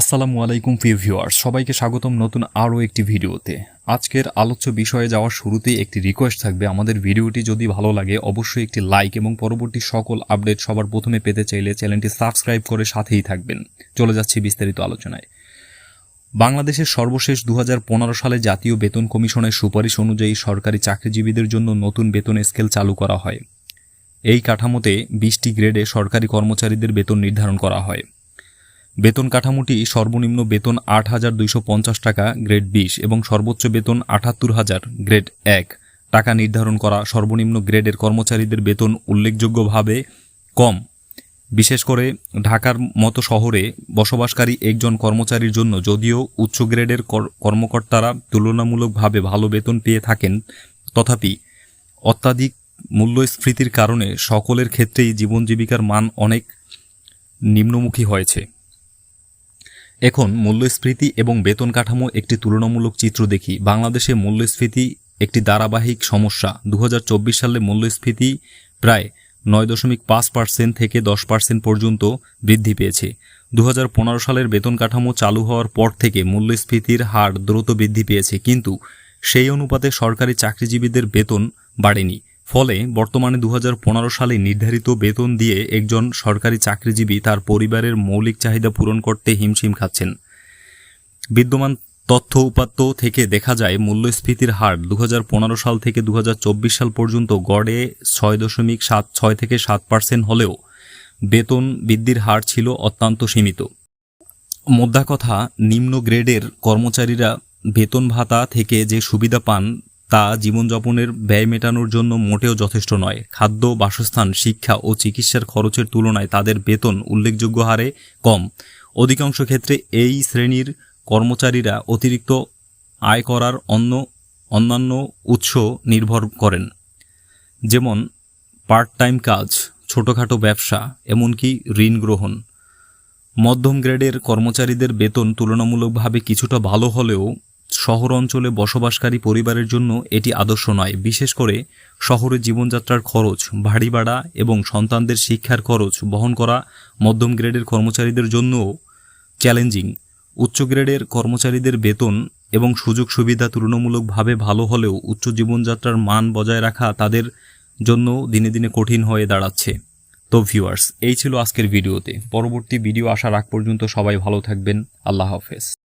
আসসালামু আলাইকুম, প্রিয় সবাইকে স্বাগতম নতুন আরও একটি ভিডিওতে। আজকের আলোচ্য বিষয়ে যাওয়ার শুরুতেই একটি রিকোয়েস্ট থাকবে। আমাদের ভিডিওটি যদি ভালো লাগে, অবশ্যই একটি লাইক এবং পরবর্তী সকল আপডেট সবার প্রথমে পেতে চাইলে চ্যানেলটি সাবস্ক্রাইব করে সাথেই থাকবেন। চলে যাচ্ছি বিস্তারিত আলোচনায়। বাংলাদেশের সর্বশেষ দু হাজার পনেরো সালে জাতীয় বেতন কমিশনের সুপারিশ অনুযায়ী সরকারি চাকরিজীবীদের জন্য নতুন বেতন স্কেল চালু করা হয়। এই কাঠামোতে বিশটি গ্রেডে সরকারি কর্মচারীদের বেতন নির্ধারণ করা হয়। বেতন কাঠামোটি সর্বনিম্ন বেতন আট হাজার দুইশো পঞ্চাশ টাকা গ্রেড বিশ এবং সর্বোচ্চ বেতন আটাত্তর হাজার গ্রেড এক। টাকা নির্ধারণ করা সর্বনিম্ন গ্রেডের কর্মচারীদের বেতন উল্লেখযোগ্যভাবে কম। বিশেষ করে ঢাকার মতো শহরে বসবাসকারী একজন কর্মচারীর জন্য যদিও উচ্চ গ্রেডের কর- কর্মকর্তারা তুলনামূলকভাবে ভালো বেতন পেয়ে থাকেন, তথাপি অত্যাধিক মূল্যস্ফীতির কারণে সকলের ক্ষেত্রেই জীবন জীবিকার মান অনেক নিম্নমুখী হয়েছে। এখন মূল্যস্ফীতি এবং বেতন কাঠামো একটি তুলনামূলক চিত্র দেখি। বাংলাদেশে মূল্যস্ফীতি একটি ধারাবাহিক সমস্যা। দু হাজার চব্বিশ সালে মূল্যস্ফীতি প্রায় নয় দশমিক পাঁচ পার্সেন্ট থেকে দশ পার্সেন্ট পর্যন্ত বৃদ্ধি পেয়েছে। দু হাজার পনেরো সালের বেতন কাঠামো চালু হওয়ার পর থেকে মূল্যস্ফীতির হার দ্রুত বৃদ্ধি পেয়েছে, কিন্তু সেই অনুপাতে সরকারি চাকরিজীবীদের বেতন বাড়েনি। ফলে বর্তমানে দু হাজার পনেরো সালে নির্ধারিত বেতন দিয়ে একজন সরকারি চাকরিজীবী তার পরিবারের মৌলিক চাহিদা পূরণ করতে হিমশিম খাচ্ছেন। বিদ্যমান তথ্য উপাত্ত থেকে দেখা যায়, মূল্যস্ফীতির হার দু হাজার পনেরো সাল থেকে দু হাজার চব্বিশ সাল পর্যন্ত গড়ে ছয় দশমিক সাত ছয় থেকে সাত পার্সেন্ট হলেও বেতন বৃদ্ধির হার ছিল অত্যন্ত সীমিত। মোদ্দা কথা, নিম্ন গ্রেডের কর্মচারীরা বেতন ভাতা থেকে যে সুবিধা পান তা জীবনযাপনের ব্যয় মেটানোর জন্য মোটেও যথেষ্ট নয়। খাদ্য, বাসস্থান, শিক্ষা ও চিকিৎসার খরচের তুলনায় তাদের বেতন উল্লেখযোগ্য হারে কম। অধিকাংশ ক্ষেত্রে এই শ্রেণির কর্মচারীরা অতিরিক্ত আয় করার অন্য অন্যান্য উৎস নির্ভর করেন। যেমন পার্ট টাইম কাজ, ছোটোখাটো ব্যবসা, এমনকি ঋণ গ্রহণ। মধ্যম গ্রেডের কর্মচারীদের বেতন তুলনামূলকভাবে কিছুটা ভালো হলেও শহর অঞ্চলে বসবাসকারী পরিবারের জন্য এটি আদর্শ নয়। বিশেষ করে শহরে জীবনযাত্রার খরচ ভারী ভাড়া এবং সন্তানদের শিক্ষার খরচ বহন করা মধ্যম গ্রেডের কর্মচারীদের জন্যও চ্যালেঞ্জিং। উচ্চ গ্রেডের কর্মচারীদের বেতন এবং সুযোগ সুবিধা তুলনামূলকভাবে ভালো হলেও উচ্চ জীবনযাত্রার মান বজায় রাখা তাদের জন্য দিনে দিনে কঠিন হয়ে দাঁড়াচ্ছে। তো ভিউয়ার্স, এই ছিল আজকের ভিডিওতে। পরবর্তী ভিডিও আসার আগ পর্যন্ত সবাই ভালো থাকবেন। আল্লাহ হাফেজ।